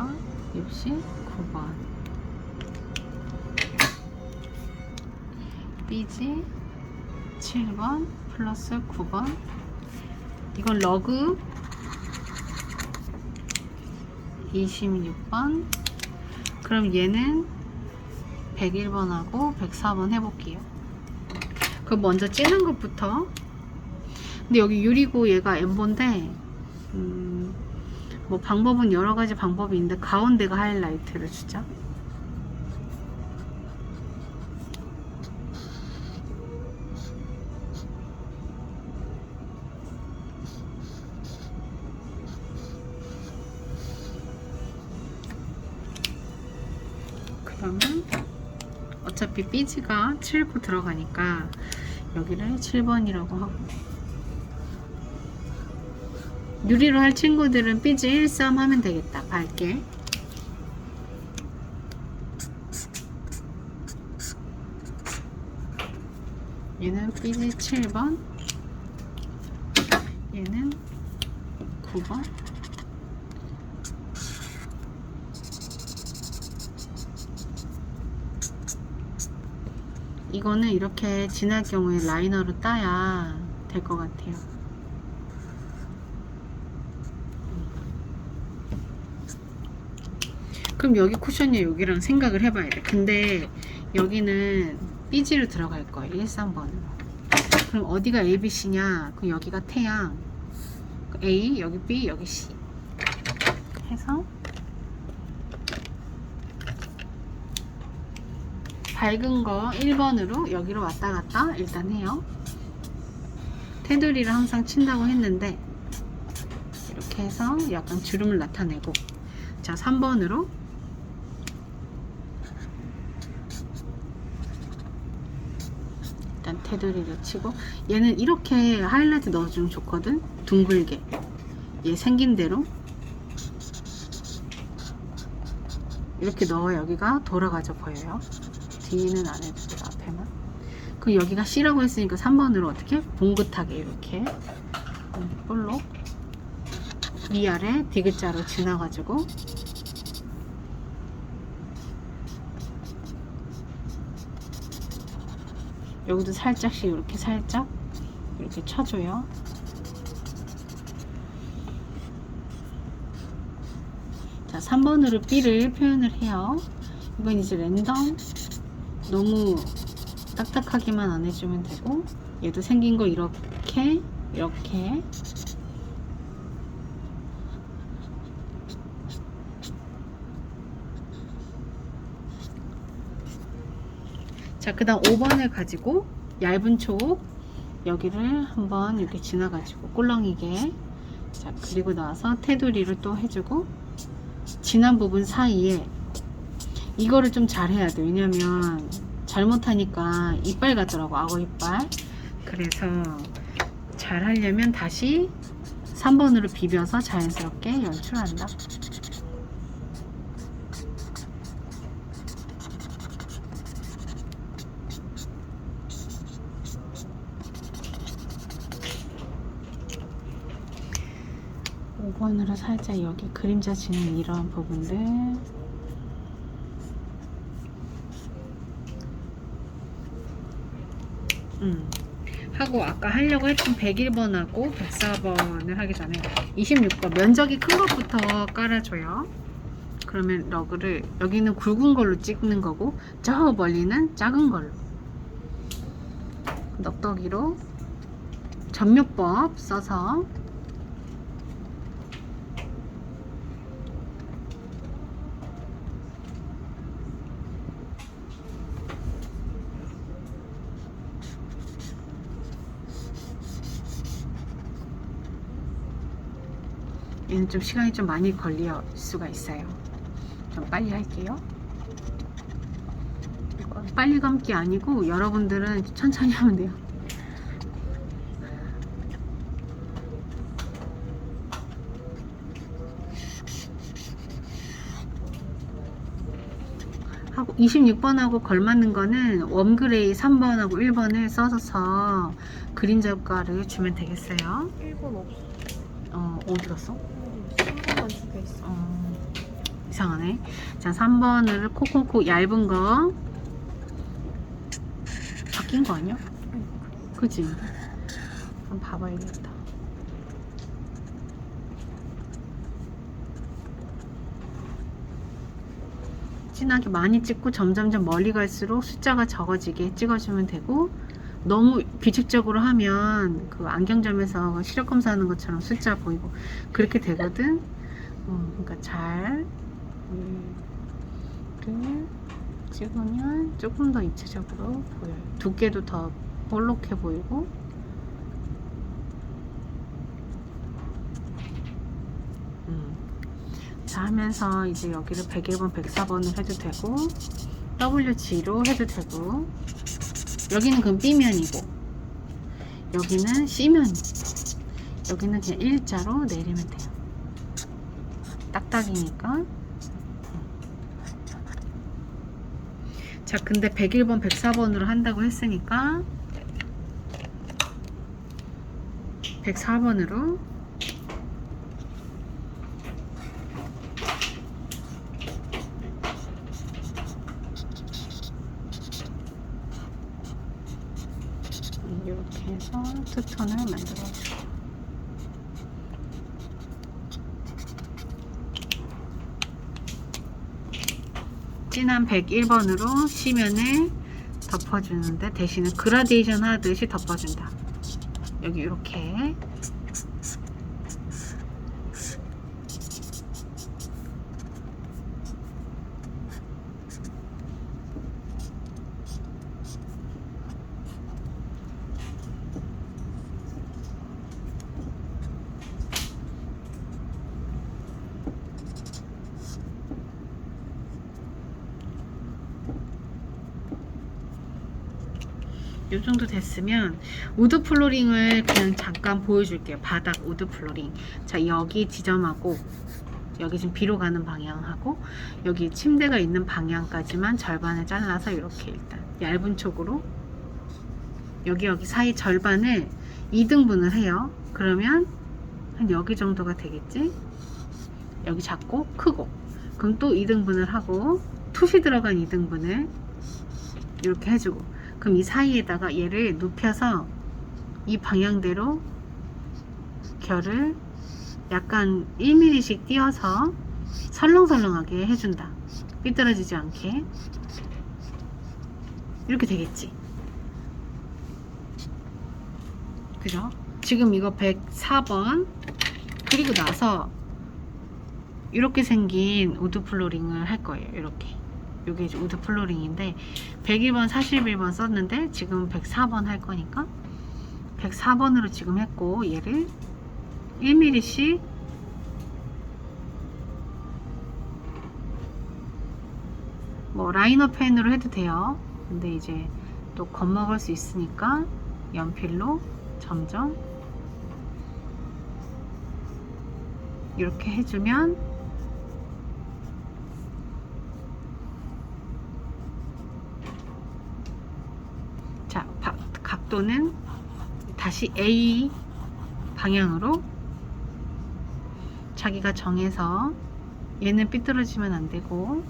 여기가 69번. 삐지? 7번 플러스 9번. 이건 러그. 26번. 그럼 얘는 101번하고 104번 해볼게요. 그럼 먼저 찌는 것부터. 근데 여기 유리고 얘가 엠본데 음, 뭐 방법은 여러 가지 방법이 있는데 가운데가 하이라이트를 주자. 그러면 어차피 삐지가 7구 들어가니까 여기를 7번이라고 하고 유리로 할 친구들은 삐지 13 하면 되겠다. 밝게. 얘는 삐지 7번. 얘는 9번. 이거는 이렇게 지날 경우에 라이너로 따야 될 것 같아요. 그럼 여기 쿠션이 여기랑 생각을 해봐야 돼. 근데 여기는 삐지로 들어갈 거예요. 1, 3번으로. 그럼 어디가 A, B, C냐? 그럼 여기가 태양. A, 여기 B, 여기 C. 해서 밝은 거 1번으로 여기로 왔다 갔다 일단 해요. 테두리를 항상 친다고 했는데 이렇게 해서 약간 주름을 나타내고 자 3번으로 일단 테두리를 치고. 얘는 이렇게 하이라이트 넣어주면 좋거든? 둥글게. 얘 생긴 대로. 이렇게 넣어 여기가 돌아가져 보여요? 뒤는 안 해도 돼 앞에만. 그 여기가 C라고 했으니까 3번으로 어떻게? 봉긋하게 이렇게. 음, 볼록 위아래 디귿자로 지나가지고 여기도 살짝씩 이렇게 살짝 이렇게 쳐줘요. 자 3번으로 B를 표현을 해요. 이건 이제 랜덤. 너무 딱딱하게만 안 해주면 되고 얘도 생긴 거 이렇게 이렇게 자, 그 다음 5번을 가지고 얇은 촉 여기를 한번 이렇게 지나가지고 꼴렁이게 자, 그리고 나서 테두리를 또 해주고 진한 부분 사이에 이거를 좀 잘해야 돼. 왜냐면 잘못하니까 이빨 같더라고. 악어 이빨. 그래서 잘 하려면 다시 3번으로 비벼서 자연스럽게 연출한다. 번으로 살짝 여기 그림자 지는 이런 부분들 음. 하고 아까 하려고 했던 101번하고 104번을 하기 전에 26번 면적이 큰 것부터 깔아줘요. 그러면 러그를 여기는 굵은 걸로 찍는 거고 저 멀리는 작은 걸로 넉더기로 전묘법 써서 얘는 좀 시간이 좀 많이 걸릴 수가 있어요. 좀 빨리 할게요. 빨리 감기 아니고 여러분들은 천천히 하면 돼요. 하고 26번하고 걸맞는 거는 웜그레이 3번하고 1번을 써서 그림자 효과를 주면 되겠어요. 1번 없어. 어, 어디 갔어? 3번만 두개 있어. 어, 이상하네. 자, 3번을 콕콕콕 얇은 거. 바뀐 거 아니야? 그지? 한번 봐봐야겠다. 진하게 많이 찍고 점점점 멀리 갈수록 숫자가 적어지게 찍어주면 되고 너무 규칙적으로 하면 그 안경점에서 시력 검사하는 것처럼 숫자 보이고 그렇게 되거든. 어, 그러니까 잘 음, 찍으면 조금 더 입체적으로 보여요. 두께도 더 볼록해 보이고. 음. 자 하면서 이제 여기를 101번, 104번을 해도 되고 WG로 해도 되고 여기는 그럼 B면이고 여기는 C면이고 여기는 그냥 일자로 내리면 돼요. 딱딱이니까. 자, 근데 101번, 104번으로 한다고 했으니까 104번으로 이렇게 해서 투톤을 만들어주고 진한 101번으로 시면을 덮어주는데 대신에 그라데이션 하듯이 덮어준다. 여기 이렇게 이 정도 됐으면 우드 플로링을 그냥 잠깐 보여줄게요. 바닥 우드 플로링. 자 여기 지점하고 여기 지금 비로 가는 방향하고 여기 침대가 있는 방향까지만 절반을 잘라서 이렇게 일단 얇은 촉으로 여기 여기 사이 절반을 2등분을 해요. 그러면 한 여기 정도가 되겠지? 여기 작고 크고 그럼 또 2등분을 하고 凸이 들어간 2등분을 이렇게 해주고 그럼 이 사이에다가 얘를 눕혀서 이 방향대로 결을 약간 1mm씩 띄어서 설렁설렁하게 해준다. 삐뚤어지지 않게. 이렇게 되겠지. 그죠? 지금 이거 104번. 그리고 나서 이렇게 생긴 우드 플로링을 할 거예요. 이렇게. 이게 이제 우드 플로링인데 101번, 41번 썼는데 지금 104번 할 거니까 104번으로 지금 했고 얘를 1mm씩 뭐 라이너 펜으로 해도 돼요. 근데 이제 또 겁먹을 수 있으니까 연필로 점점 이렇게 해주면 자, 바- 각도는 다시 A 방향으로 자기가 정해서 얘는 삐뚤어지면 안 되고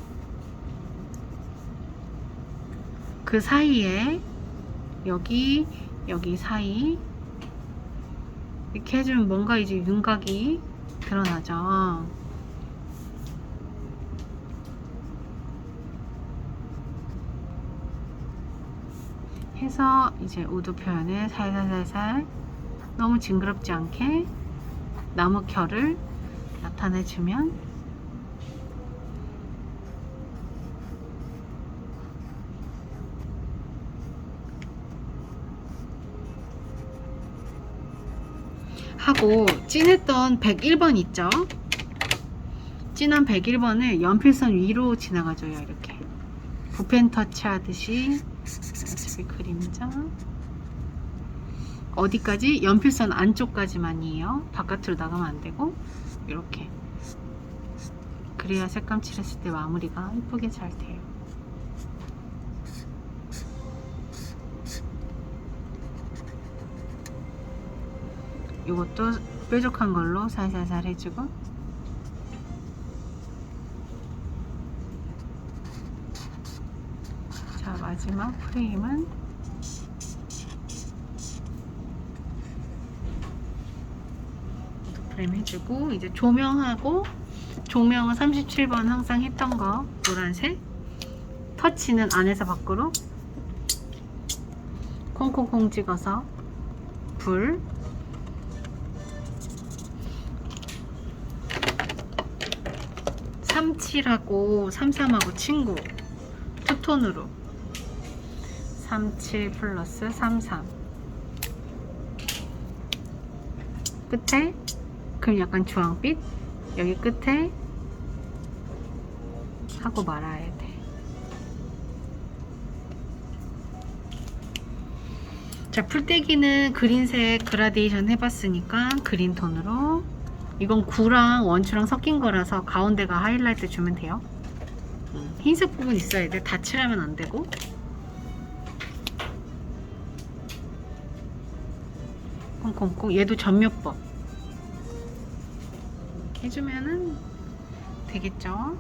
그 사이에 여기 여기 사이 이렇게 해주면 뭔가 이제 윤곽이 드러나죠. 해서 이제 우드 표현을 살살살살 너무 징그럽지 않게 나무 결을 나타내주면 하고 진했던 101번 있죠? 진한 101번을 연필선 위로 지나가줘요 이렇게 붓펜 터치 하듯이 어차피 그림자 어디까지? 연필선 안쪽까지만이에요. 바깥으로 나가면 안 되고 이렇게. 그래야 색감 칠했을 때 마무리가 예쁘게 잘 돼요. 이것도 뾰족한 걸로 살살살 해주고 자 마지막 프레임은 프레임 해주고 이제 조명하고 조명은 37번 항상 했던 거 노란색. 터치는 안에서 밖으로. 콩콩콩 찍어서 불. 삼칠하고 삼삼하고 친구. 투톤으로 37 플러스 33 끝에 그럼 약간 주황빛 여기 끝에 하고 말아야 돼 자, 풀떼기는 그린색 그라데이션 해봤으니까 그린 톤으로 이건 구랑 원추랑 섞인 거라서 가운데가 하이라이트 주면 돼요. 음, 흰색 부분 있어야 돼. 다 칠하면 안 되고. 콩콩콩. 얘도 전묘법. 이렇게 해주면은 되겠죠.